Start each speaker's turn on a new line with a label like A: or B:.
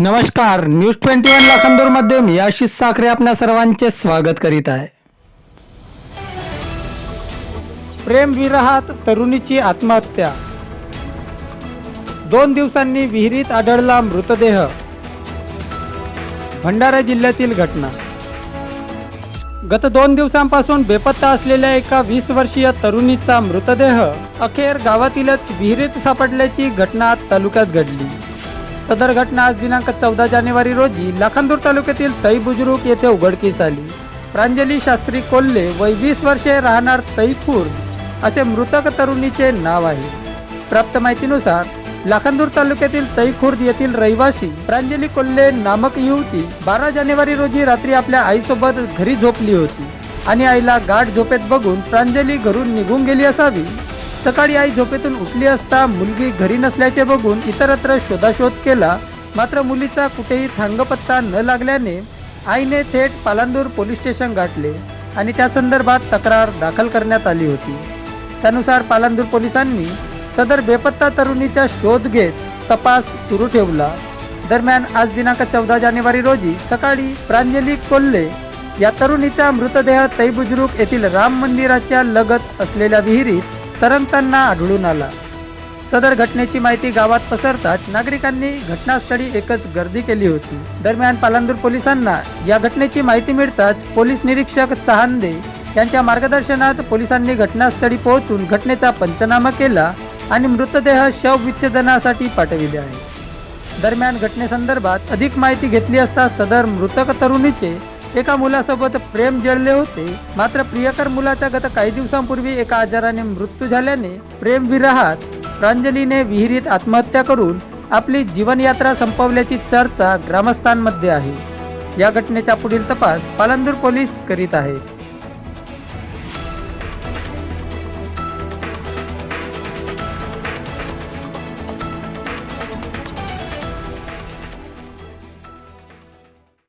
A: नमस्कार news twenty one लाखांदूरमध्ये मी आशिष साखरे आपल्या सर्वांचे स्वागत करीत आहे. प्रेम विरहात तरुणीची आत्महत्या. दोन दिवसांनी विहिरीत आढळला मृतदेह. भंडारा जिल्ह्यातील घटना. गत दोन दिवसांपासून बेपत्ता असलेल्या एका वीस वर्षीय तरुणीचा मृतदेह अखेर गावातीलच विहिरीत सापडल्याची घटना तालुक्यात घडली. सदर घटना आज दिनांक चौदा जानेवारी रोजी लाखांदूर तालुक्यातील तई बुजुर्ग येथे उघडकीस आली. प्रांजली शास्त्री कोल्हे वय वीस वर्षे राहणार तईपूर असे मृतक तरुणीचे नाव आहे. प्राप्त माहितीनुसार लाखांदूर तालुक्यातील तईखुर्द येथील रहिवासी प्रांजली कोल्हे नामक युवती बारा जानेवारी रोजी रात्री आपल्या आईसोबत घरी झोपली होती आणि आईला गाठ झोपेत बघून प्रांजली घरून निघून गेली असावी. सकाळी आई झोपेतून उठली असता मुलगी घरी नसल्याचे बघून इतरत्र शोधाशोध केला. मात्र मुलीचा कुठेही थांगपत्ता न लागल्याने आईने थेट पालांदूर पोलीस स्टेशन गाठले आणि त्या संदर्भात तक्रार दाखल करण्यात आली होती. त्यानुसार पालांदूर पोलिसांनी सदर बेपत्ता तरुणीचा शोध घेत तपास सुरू ठेवला. दरम्यान आज दिनांक चौदा जानेवारी रोजी सकाळी प्रांजली कोल्हे या तरुणीचा मृतदेह तैबुजुर्ग येथील राम मंदिराच्या लगत असलेल्या विहिरीत तरंगताना आढळून आला. सदर घटनेची माहिती गावात पसरताच नागरिकांनी घटनास्थळी एकच गर्दी केली होती. दरम्यान पालांदूर पोलिसांना या घटनेची माहिती मिळताच पोलीस निरीक्षक चहांदे यांच्या मार्गदर्शनात पोलिसांनी घटनास्थळी पोहोचून घटनेचा पंचनामा केला आणि मृतदेह शवविच्छेदनासाठी पाठविले आहे दरम्यान घटनेसंदर्भात अधिक माहिती घेतली असता सदर मृतक तरुणीचे एका मुलासोबत प्रेम जळले होते. मात्र प्रियकर मुलाचा गत काही दिवसांपूर्वी एका आजाराने मृत्यू झाल्याने प्रेम विरहात. प्रांजलीने विहिरीत आत्महत्या करून आपली जीवनयात्रा संपवल्याची चर्चा ग्रामस्थांमध्ये आहे. या घटनेचा पुढील तपास पालंदूर पोलीस करीत आहेत.